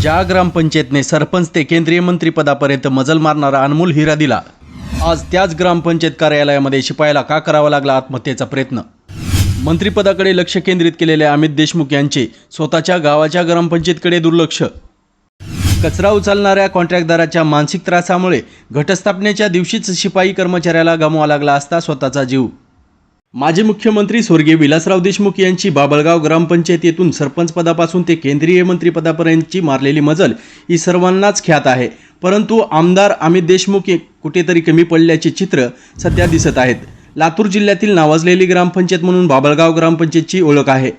ज्या ग्रामपंचायतने सरपंच ते केंद्रीय मंत्रिपदापर्यंत मजल मारणारा अनमोल हिरा दिला आज त्याच ग्रामपंचायत कार्यालयामध्ये शिपायाला का करावा लागला आत्महत्येचा प्रयत्न? मंत्रिपदाकडे लक्ष केंद्रित केलेले अमित देशमुख यांचे स्वतःच्या गावाच्या ग्रामपंचायतकडे दुर्लक्ष. कचरा उचलणाऱ्या कॉन्ट्रॅक्टदाराच्या मानसिक त्रासामुळे घटस्थापनेच्या दिवशीच शिपाई कर्मचाऱ्याला गमवावा लागला असता स्वतःचा जीव. माजी मुख्यमंत्री स्वर्गीय विलासराव देशमुख यांची बाबळगाव ग्रामपंचायतीतून सरपंच पदापासून ते केंद्रीय मंत्रीपदापर्यंतची मारलेली मजल ही सर्वांनाच ख्यात आहे. परंतु आमदार अमित देशमुख कुठेतरी कमी पडल्याचे चित्र सध्या दिसत आहेत. लातूर जिल्ह्यातील नावाजलेली ग्रामपंचायत म्हणून बाबळगाव ग्रामपंचायतची ओळख आहे.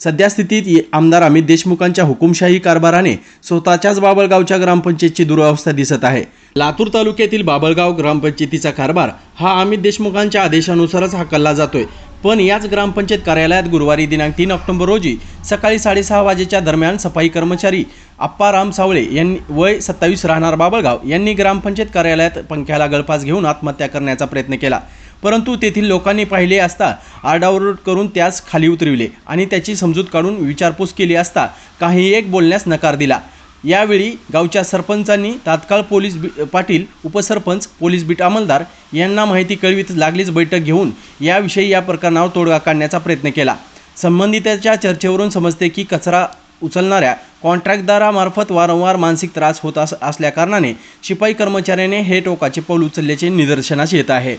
सध्या स्थितीत आमदार अमित देशमुखांच्या हुकुमशाही कारभाराने स्वतःच्याच बाबळगावच्या ग्रामपंचायतची दुरावस्था दिसत आहे. लातूर तालुक्यातील बाबळगाव ग्रामपंचायतीचा कारभार हा अमित देशमुखांच्या आदेशानुसारच हाकलला जातोय. पण याच ग्रामपंचायत कार्यालयात गुरुवारी दिनांक तीन ऑक्टोबर रोजी सकाळी साडेसहा वाजेच्या दरम्यान सफाई कर्मचारी अप्पा राम सावळे यांनी वय सत्तावीस राहणार बाबळगाव यांनी ग्रामपंचायत कार्यालयात पंख्याला गळफास घेऊन आत्महत्या करण्याचा प्रयत्न केला. परंतु तेथील लोकांनी पाहिले असता आरडाओरड करून त्यास खाली उतरविले आणि त्याची समजूत काढून विचारपूस केली असता काही एक बोलण्यास नकार दिला. यावेळी गावच्या सरपंचांनी तात्काळ पोलीस बी पाटील उपसरपंच पोलीस बीट अंमलदार यांना माहिती कळवीत लागलीच बैठक घेऊन याविषयी या प्रकरणावर तोडगा काढण्याचा प्रयत्न केला. संबंधिताच्या चर्चेवरून समजते की कचरा उचलणाऱ्या कॉन्ट्रॅक्टदारामार्फत वारंवार मानसिक त्रास होत अस असल्याकारणाने शिपाई कर्मचाऱ्याने हे टोकाचे पाऊल उचलल्याचे निदर्शनास येत आहे.